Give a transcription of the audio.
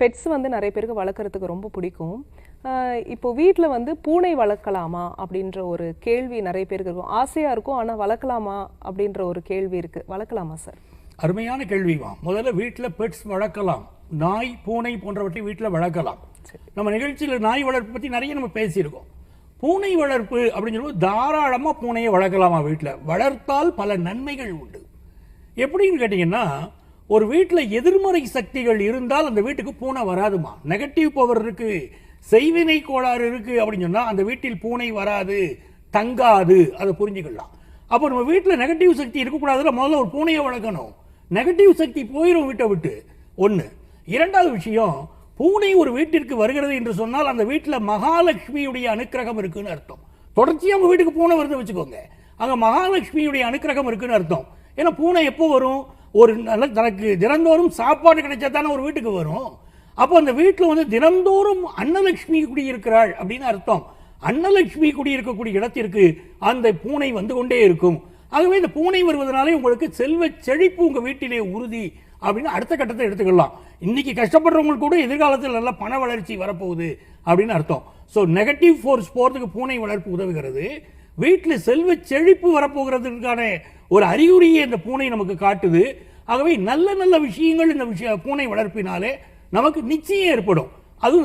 Pets வந்து நிறைய பேருக்கு வளர்க்குறதுக்கு ரொம்ப பிடிக்கும். இப்போ வீட்டில் வந்து பூனை வளர்க்கலாமா அப்படின்ற ஒரு கேள்வி நிறைய பேருக்கு இருக்கும். ஆசையாக இருக்கும் ஆனால் வளர்க்கலாமா அப்படின்ற ஒரு கேள்வி இருக்கு. வளர்க்கலாமா சார்? அருமையான கேள்விமா முதல்ல வீட்டில் பெட்ஸ் வளர்க்கலாம். நாய் பூனை போன்றவற்றை வீட்டில் வளர்க்கலாம். நம்ம நிகழ்ச்சியில் நாய் வளர்ப்பு பற்றி நிறைய நம்ம பேசியிருக்கோம். பூனை வளர்ப்பு அப்படின்னு சொல்லும்போது தாராளமாக பூனையை வளர்க்கலாமா வீட்டில் வளர்த்தால் பல நன்மைகள் உண்டு. எப்படின்னு கேட்டிங்கன்னா ஒரு வீட்டில் எதிர்மறை சக்திகள் இருந்தால் அந்த வீட்டுக்கு பூனை வராதுமா? நெகட்டிவ் பவர் இருக்கு. செய்வினை கோளாறு இருக்கு அப்படின்னு சொன்னா அந்த வீட்டில் பூனை வராது. தங்காது. அதை புரிஞ்சுக்கலாம். அப்போ நம்ம வீட்டில் நெகட்டிவ் சக்தி இருக்கக்கூடாதுல முதல்ல ஒரு பூனையை வளர்க்கணும். நெகட்டிவ் சக்தி போயிடும் வீட்டை விட்டு. ஒன்று இரண்டாவது விஷயம் பூனை ஒரு வீட்டிற்கு வருகிறது என்று சொன்னால் அந்த வீட்டில் மகாலட்சுமியுடைய அனுக்கிரகம் இருக்குன்னு அர்த்தம். தொடர்ச்சியாக உங்கள் வீட்டுக்கு பூனை வருது வச்சுக்கோங்க. அங்கே மகாலட்சுமியுடைய அனுக்கிரகம் இருக்குன்னு அர்த்தம். ஏன்னா பூனை எப்போ வரும்? ஒரு நல்ல தனக்கு தினந்தோறும் சாப்பாடு கிடைச்சா தானே ஒரு வீட்டுக்கு வரும். அப்போ அந்த வீட்டில் வந்து தினந்தோறும் அன்னலட்சுமி குடியிருக்கிறாள் அப்படின்னு அர்த்தம். அன்னலட்சுமி குடியிருக்கக்கூடிய இடத்திற்கு அந்த பூனை வந்து கொண்டே இருக்கும். ஆகவே இந்த பூனை வருவதனாலே உங்களுக்கு செல்வ செழிப்பு உங்கள் வீட்டிலே உறுதி அப்படின்னு அடுத்த கட்டத்தை எடுத்துக்கலாம். இன்னைக்கு கஷ்டப்படுறவங்களுக்கு கூட எதிர்காலத்தில் நல்ல பண வளர்ச்சி வரப்போகுது அப்படின்னு அர்த்தம். ஸோ நெகட்டிவ் ஃபோர்ஸ் போகிறதுக்கு பூனை வளர்ப்பு உதவுகிறது. வீட்டில் செல்வ செழிப்பு வரப்போகிறதுக்கான ஒரு அறிகுறியை இந்த பூனை நமக்கு காட்டுது. ஆகவே நல்ல நல்ல விஷயங்கள் இந்த விஷய பூனை வளர்ப்பினாலே நமக்கு நிச்சயம் ஏற்படும். அதுவும்